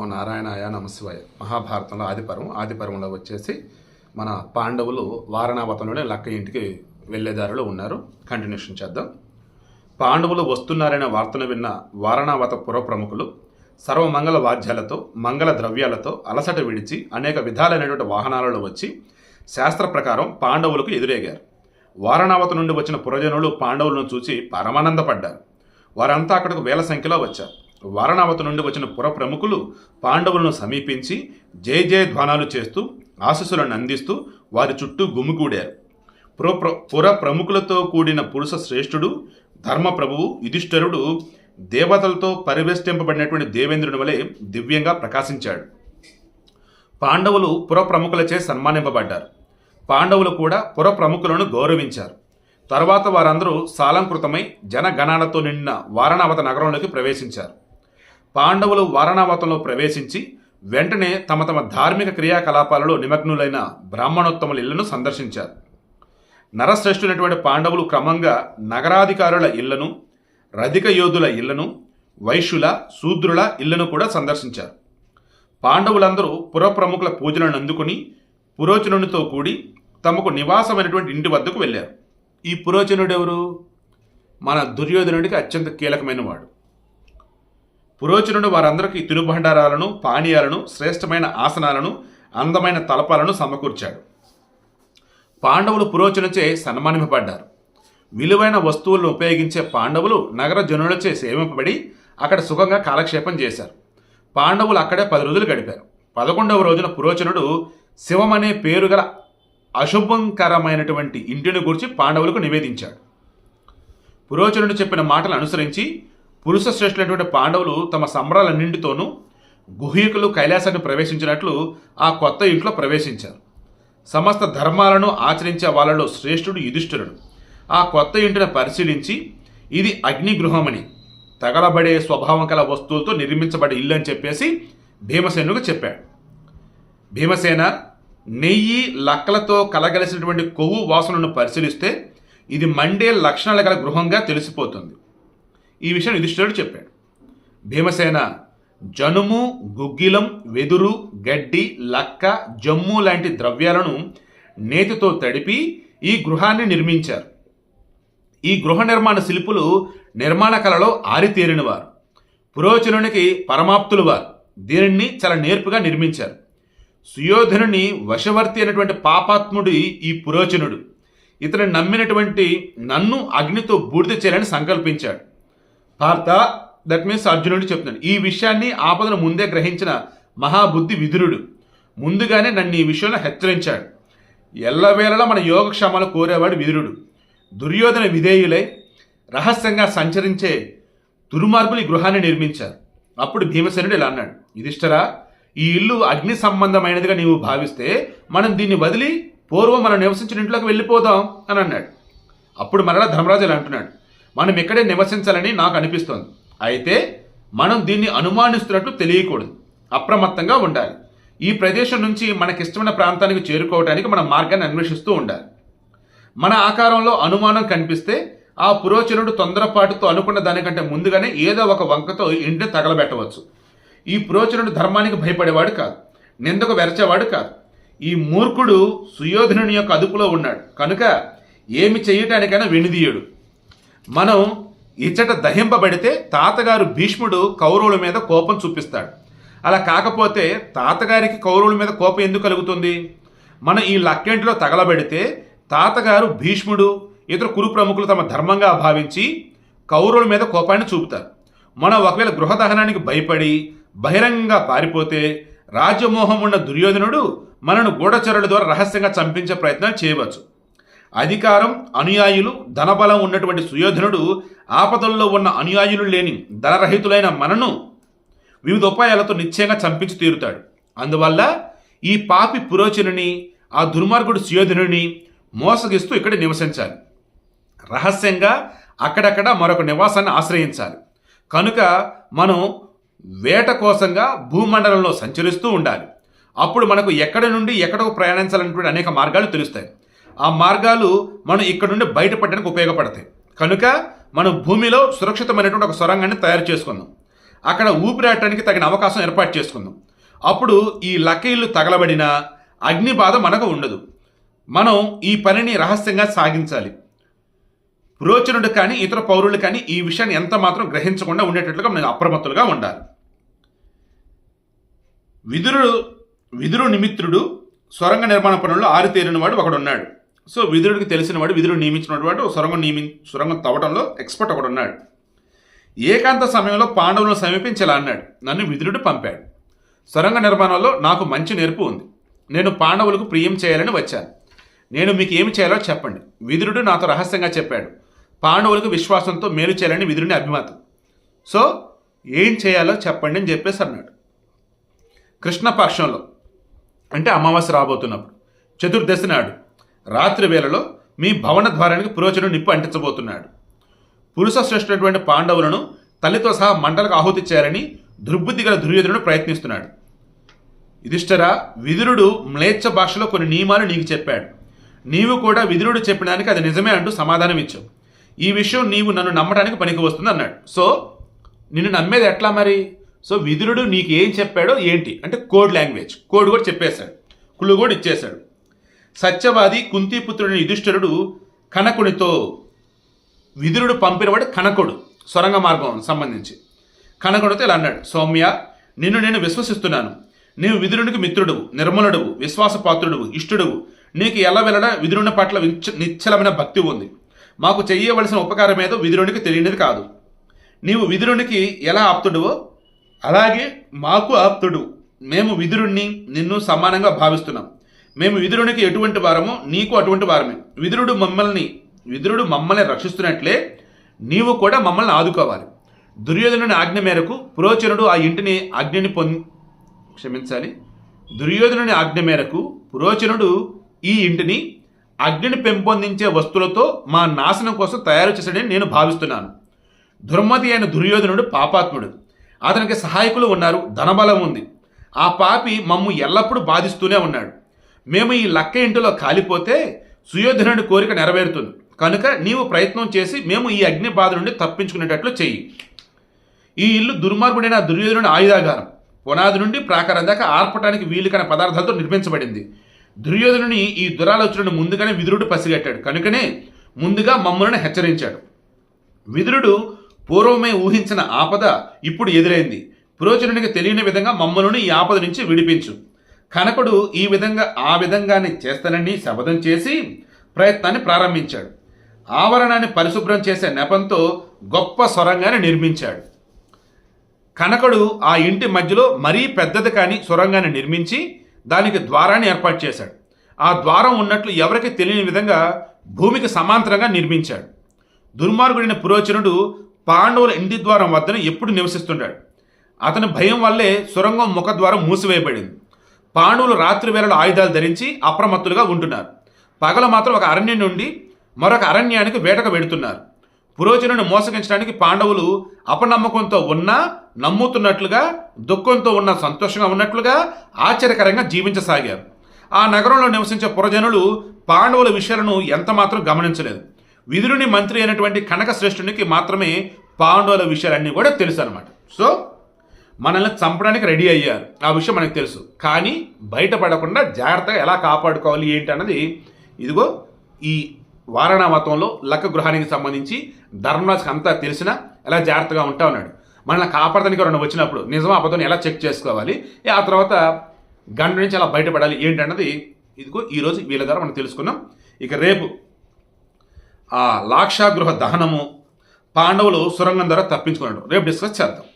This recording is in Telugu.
ఓ నారాయణాయ నమశివాయ. మహాభారతంలో ఆదిపర్వం ఆదిపర్వంలో వచ్చేసి మన పాండవులు వారణావతంలోనే లక్క ఇంటికి వెళ్ళేదారులు ఉన్నారు. కంటిన్యూషన్ చేద్దాం. పాండవులు వస్తున్నారనే వార్తను విన్న వారణావత పుర ప్రముఖులు సర్వమంగళ వాద్యాలతో మంగళ ద్రవ్యాలతో అలసట విడిచి అనేక విధాలైనటువంటి వాహనాలలో వచ్చి శాస్త్ర ప్రకారం పాండవులకు ఎదురేగారు. వారణావత నుండి వచ్చిన పురజనులు పాండవులను చూసి పరమానందపడ్డారు. వారంతా అక్కడకు వేల సంఖ్యలో వచ్చారు. వారణావతి నుండి వచ్చిన పుర ప్రముఖులు పాండవులను సమీపించి జయ జయ ధ్వానాలు చేస్తూ ఆశీస్సులను అందిస్తూ వారి చుట్టూ గుమికూడారు పుర ప్ర- పుర ప్రముఖులతో కూడిన పురుష శ్రేష్ఠుడు ధర్మప్రభువు యుధిష్ఠరుడు దేవతలతో పరివేష్టింపబడినటువంటి దేవేంద్రుని వలె దివ్యంగా ప్రకాశించాడు. పాండవులు పుర ప్రముఖులచే సన్మానింపబడ్డారు. పాండవులు కూడా పుర ప్రముఖులను గౌరవించారు. తర్వాత వారందరూ సాలంకృతమై జనగణాలతో నిండిన వారణావత నగరంలోకి ప్రవేశించారు. పాండవులు వారణావతంలో ప్రవేశించి వెంటనే తమ తమ ధార్మిక క్రియాకలాపాలలో నిమగ్నులైన బ్రాహ్మణోత్తముల ఇళ్ళను సందర్శించారు. నరశ్రేష్ఠులైనటువంటి పాండవులు క్రమంగా నగరాధికారుల ఇళ్ళను రధిక యోధుల ఇళ్ళను వైశ్యుల శూద్రుల ఇళ్ళను కూడా సందర్శించారు. పాండవులందరూ పురప్రముఖుల పూజలను అందుకుని పురోచనునితో కూడి తమకు నివాసమైనటువంటి ఇంటి వద్దకు వెళ్ళారు. ఈ పురోచనుడు ఎవరు మన దుర్యోధనుడికి అత్యంత కీలకమైన వాడు పురోచనుడు వారందరికీ తినుబండారాలను పానీయాలను శ్రేష్టమైన ఆసనాలను అందమైన తలపాలను సమకూర్చాడు. పాండవులు పురోచనచే సన్మానింపబడ్డారు. విలువైన వస్తువులను ఉపయోగించే పాండవులు నగర జనులచే సేవింపబడి అక్కడ సుఖంగా కాలక్షేపం చేశారు. పాండవులు అక్కడే పది రోజులు గడిపారు. పదకొండవ రోజున పురోచనుడు శివం అనే పేరు గల అశుభంకరమైనటువంటి ఇంటిని గురించి పాండవులకు నివేదించాడు. పురోచనుడు చెప్పిన మాటలు అనుసరించి పురుష శ్రేష్ఠులైనటువంటి పాండవులు తమ సంబరాలన్నింటితోనూ గుహికలు కైలాసాన్ని ప్రవేశించినట్లు ఆ కొత్త ఇంట్లో ప్రవేశించారు. సమస్త ధర్మాలను ఆచరించే వాళ్ళలో శ్రేష్ఠుడు యుధిష్ఠురుడు. ఆ కొత్త ఇంటిని పరిశీలించి ఇది అగ్నిగృహమని. తగలబడే స్వభావం కల వస్తువులతో నిర్మించబడే ఇల్లు అని చెప్పేసి భీమసేనుకు చెప్పాడు. భీమసేన నెయ్యి లక్కలతో కలగలిసినటువంటి కొవ్వు వాసనను పరిశీలిస్తే ఇది మండే లక్షణాలు గల గృహంగా తెలిసిపోతుంది. ఈ విషయం యుధిష్ఠిరుడు చెప్పాడు. భీమసేన జనుము గుగ్గిలం వెదురు గడ్డి లక్క జమ్ము లాంటి ద్రవ్యాలను నేతితో తడిపి ఈ గృహాన్ని నిర్మించారు. ఈ గృహ నిర్మాణ శిల్పులు నిర్మాణ కళలో ఆరితేరినవారు. పురోచనునికి పరమాప్తులు వారు దీనిని చాలా నేర్పుగా నిర్మించారు. సుయోధనుని వశవర్తి అయినటువంటి పాపాత్ముడి ఈ పురోచనుడు. ఇతను నమ్మినటువంటి నన్ను అగ్నితో బూడిద చేయాలని సంకల్పించాడు. భారత దట్ మీన్స్ అర్జునుడు చెప్తున్నాడు. ఈ విషయాన్ని ఆపదను ముందే గ్రహించిన మహాబుద్ధి విదురుడు. ముందుగానే నన్ను ఈ విషయంలో హెచ్చరించాడు. ఎల్లవేళలా మన యోగక్షేమాలు కోరేవాడు విదురుడు. దుర్యోధన విధేయులై రహస్యంగా సంచరించే దుర్మార్గులు ఈ గృహాన్ని నిర్మించారు. అప్పుడు భీమసేనుడు ఇలా అన్నాడు. యుధిష్ఠరా ఈ ఇల్లు అగ్ని సంబంధమైనదిగా నీవు భావిస్తే మనం దీన్ని వదిలి పూర్వం మనం నివసించిన ఇంట్లోకి వెళ్ళిపోదాం అని అన్నాడు. అప్పుడు మరలా ధర్మరాజు ఇలా అంటున్నాడు. మనం ఇక్కడే నివసించాలని నాకు అనిపిస్తోంది. అయితే మనం దీన్ని అనుమానిస్తున్నట్లు తెలియకూడదు. అప్రమత్తంగా ఉండాలి. ఈ ప్రదేశం నుంచి మనకిష్టమైన ప్రాంతానికి చేరుకోవడానికి మన మార్గాన్ని అన్వేషిస్తూ ఉండాలి. మన ఆకారంలో అనుమానం కనిపిస్తే ఆ పురోచనుడు తొందరపాటుతో అనుకున్న దానికంటే ముందుగానే ఏదో ఒక వంకతో ఇంటిని తగలబెట్టవచ్చు. ఈ పురోచనుడు ధర్మానికి భయపడేవాడు కాదు. నిందకు వెరచేవాడు కాదు. ఈ మూర్ఖుడు సుయోధనుని యొక్క అదుపులో ఉన్నాడు. కనుక ఏమి చేయటానికైనా వెనుదీయుడు. మనం ఇచ్చట దహింపబడితే తాతగారు భీష్ముడు కౌరవుల మీద కోపం చూపిస్తాడు. అలా కాకపోతే తాతగారికి కౌరవుల మీద కోపం ఎందుకు కలుగుతుంది? మనం ఈ లక్కెంట్లో తగలబెడితే తాతగారు భీష్ముడు ఇతర కురు ప్రముఖులు తమ ధర్మంగా భావించి కౌరవుల మీద కోపాన్ని చూపుతారు. మనం ఒకవేళ గృహదహనానికి భయపడి బహిరంగంగా పారిపోతే రాజ్యమోహం ఉన్న దుర్యోధనుడు మనను గూఢచరుల ద్వారా రహస్యంగా చంపించే ప్రయత్నం చేయవచ్చు. అధికారం అనుయాయులు ధనబలం ఉన్నటువంటి సుయోధనుడు ఆపదల్లో ఉన్న అనుయాయులు లేని ధనరహితులైన మనను వివిధ ఉపాయాలతో నిశ్చయంగా చంపించి తీరుతాడు. అందువల్ల ఈ పాపి పురోచనుని ఆ దుర్మార్గుడు సుయోధనుని మోసగిస్తూ ఇక్కడ నివసించాలి. రహస్యంగా అక్కడక్కడ మరొక నివాసాన్ని ఆశ్రయించాలి. కనుక మనం వేట కోసంగా భూమండలంలో సంచరిస్తూ ఉండాలి. అప్పుడు మనకు ఎక్కడి నుండి ఎక్కడకు ప్రయాణించాలనేటువంటి అనేక మార్గాలు తెలుస్తాయి. ఆ మార్గాలు మనం ఇక్కడ నుండి బయటపడడానికి ఉపయోగపడతాయి. కనుక మనం భూమిలో సురక్షితమైనటువంటి ఒక సొరంగాన్ని తయారు చేసుకుందాం. అక్కడ ఊపిరాడటానికి తగిన అవకాశం ఏర్పాటు చేసుకుందాం. అప్పుడు ఈ లక్కీలు తగలబడిన అగ్ని బాధ మనకు ఉండదు. మనం ఈ పనిని రహస్యంగా సాగించాలి. పురోచనుడు కానీ ఇతర పౌరులు కానీ ఈ విషయాన్ని ఎంత మాత్రం గ్రహించకుండా ఉండేటట్లుగా మనం అప్రమత్తులుగా ఉండాలి. విదురుడు విదురు నిమిత్రుడు సొరంగ నిర్మాణ పనుల్లో ఆరితేరినవాడు ఒకడున్నాడు. సో విదురుడికి తెలిసిన వాడు విదురుడు నియమించినటువంటి వాడు సొరంగం నియమి సొరంగం తవ్వడంలో ఎక్స్పర్ట్ ఒకడు ఉన్నాడు. ఏకాంత సమయంలో పాండవులను సమీపించేలా అన్నాడు. నన్ను విదురుడు పంపాడు. సొరంగ నిర్మాణంలో నాకు మంచి నేర్పు ఉంది. నేను పాండవులకు ప్రియం చేయాలని వచ్చాను. నేను మీకు ఏమి చేయాలో చెప్పండి. విదురుడు నాతో రహస్యంగా చెప్పాడు. పాండవులకు విశ్వాసంతో మేలు చేయాలని విదురుని అభిమతం. సో ఏం చేయాలో చెప్పండి అని చెప్పేసి అన్నాడు. కృష్ణపక్షంలో అంటే అమావాస్య రాబోతున్నప్పుడు చతుర్దశి నాడు రాత్రి వేళలో మీ భవన ద్వారానికి పురోచను నిప్పు అంటించబోతున్నాడు. పురుష శ్రేష్ఠుడైనటువంటి పాండవులను తల్లితో సహా మంటలకు ఆహుతి చేయాలని దుర్బుద్ధి గల దుర్యోధనుడు ప్రయత్నిస్తున్నాడు. యుధిష్ఠరా విదురుడు మ్లేచ్ఛ భాషలో కొన్ని నియమాలు నీకు చెప్పాడు. నీవు కూడా విదురుడు చెప్పడానికి అది నిజమే అంటూ సమాధానం ఇచ్చావు. ఈ విషయం నీవు నన్ను నమ్మడానికి పనికి వస్తుంది అన్నాడు. సో నిన్ను నమ్మేది ఎట్లా మరి? సో విదురుడు నీకు ఏం చెప్పాడో ఏంటి? అంటే కోడ్ లాంగ్వేజ్. కోడ్ కూడా చెప్పేశాడు. కుళ్ళు కూడా ఇచ్చేశాడు. సత్యవాది కుంతిపుత్రుడిని యుధిష్ఠరుడు కనకునితో విదురుడు పంపినవాడు కనకుడు సొరంగ మార్గం సంబంధించి. కనకుడితో ఇలా అన్నాడు సౌమ్య నిన్ను నేను విశ్వసిస్తున్నాను. నీవు విదురునికి మిత్రుడువు నిర్మలుడువు విశ్వాసపాత్రుడువు ఇష్టుడువు. నీకు ఎలా వెళ్ళడ విదురుని పట్ల నిశ్చలమైన భక్తి ఉంది. మాకు చెయ్యవలసిన ఉపకారం ఏదో విదురునికి తెలియనిది కాదు. నీవు విదురునికి ఎలా ఆప్తుడువో అలాగే మాకు ఆప్తుడు. మేము విదురుణ్ణి నిన్ను సమానంగా భావిస్తున్నాం. మేము విదురునికి ఎటువంటి వారమో నీకు అటువంటి వారమే విదురుడు మమ్మల్ని విదురుడు మమ్మల్ని రక్షిస్తున్నట్లే నీవు కూడా మమ్మల్ని ఆదుకోవాలి. దుర్యోధనుని ఆజ్ఞ మేరకు పురోచనుడు ఆ ఇంటిని అగ్నిని పొంది క్షమించాలి. దుర్యోధనుని ఆజ్ఞ మేరకు పురోచనుడు ఈ ఇంటిని అగ్నిని పెంపొందించే వస్తువులతో మా నాశనం కోసం తయారు చేశాడని నేను భావిస్తున్నాను. దుర్మతి అయిన దుర్యోధనుడు పాపాత్ముడు. అతనికి సహాయకులు ఉన్నారు ధనబలం ఉంది. ఆ పాపి మమ్ము ఎల్లప్పుడూ బాధిస్తూనే ఉన్నాడు. మేము ఈ లక్క ఇంటిలో కాలిపోతే సుయోధనుడి కోరిక నెరవేరుతుంది. కనుక నీవు ప్రయత్నం చేసి మేము ఈ అగ్ని బాధ నుండి తప్పించుకునేటట్లు చెయ్యి. ఈ ఇల్లు దుర్మార్గుడైన దుర్యోధనుడి ఆయుధాగారం. పునాది నుండి ప్రాకారం దాకా ఆర్పటానికి వీలుకైన పదార్థాలతో నిర్మించబడింది. దుర్యోధనుని ఈ దురాలోచనను ముందుగానే విదురుడు పసిగట్టాడు. కనుకనే ముందుగా మమ్మల్ని హెచ్చరించాడు. విదురుడు పూర్వమే ఊహించిన ఆపద ఇప్పుడు ఎదురైంది. పురోచనునికి తెలియని విధంగా మమ్మల్ని ఈ ఆపద నుంచి విడిపించు. కనకుడు ఈ విధంగా ఆ విధంగానే చేస్తానని శపథం చేసి ప్రయత్నాన్ని ప్రారంభించాడు. ఆవరణాన్ని పరిశుభ్రం చేసే నెపంతో గొప్ప సొరంగాన్ని నిర్మించాడు. కనకుడు ఆ ఇంటి మధ్యలో మరీ పెద్దది కాని సొరంగాన్ని నిర్మించి దానికి ద్వారాన్ని ఏర్పాటు చేశాడు. ఆ ద్వారం ఉన్నట్లు ఎవరికి తెలియని విధంగా భూమికి సమాంతరంగా నిర్మించాడు. దుర్మార్గుడైన పురోచనుడు పాండవుల ఇంటి ద్వారం వద్దన ఎప్పుడు నివసిస్తుంటాడు. అతని భయం వల్లే సొరంగం ముఖద్వారం మూసివేయబడింది. పాండవులు రాత్రి వేళలో ఆయుధాలు ధరించి అప్రమత్తులుగా ఉంటున్నారు. పగల మాత్రం ఒక అరణ్యం నుండి మరొక అరణ్యానికి వేటకు వెడుతున్నారు పురోజనుని మోసగించడానికి పాండవులు అపనమ్మకంతో ఉన్నా నమ్ముతున్నట్లుగా దుఃఖంతో ఉన్న సంతోషంగా ఉన్నట్లుగా ఆశ్చర్యకరంగా జీవించసాగారు. ఆ నగరంలో నివసించే పురజనులు పాండవుల విషయాలను ఎంతమాత్రం గమనించలేదు. విదురుని మంత్రి అయినటువంటి కనక శ్రేష్ఠునికి మాత్రమే పాండవుల విషయాలన్నీ కూడా తెలుసు అనమాట సో మనల్ని చంపడానికి రెడీ అయ్యారు. ఆ విషయం మనకు తెలుసు. కానీ బయటపడకుండా జాగ్రత్తగా ఎలా కాపాడుకోవాలి ఏంటి అన్నది ఇదిగో ఈ వారణా మతంలో లక్క గృహానికి సంబంధించి ధర్మరాజుకి అంతా తెలిసినా ఎలా జాగ్రత్తగా ఉంటా ఉన్నాడు. మనల్ని కాపాడడానికి రెండు వచ్చినప్పుడు నిజం అబద్ధం ఎలా చెక్ చేసుకోవాలి? ఆ తర్వాత గంట నుంచి ఎలా బయటపడాలి ఏంటి అన్నది ఇదిగో ఈరోజు వీళ్ళ ద్వారా మనం తెలుసుకున్నాం. ఇక రేపు ఆ లాక్షాగృహ దహనము పాండవులు సురంగం ద్వారా తప్పించుకున్నాడు. రేపు డిస్కస్ చేద్దాం.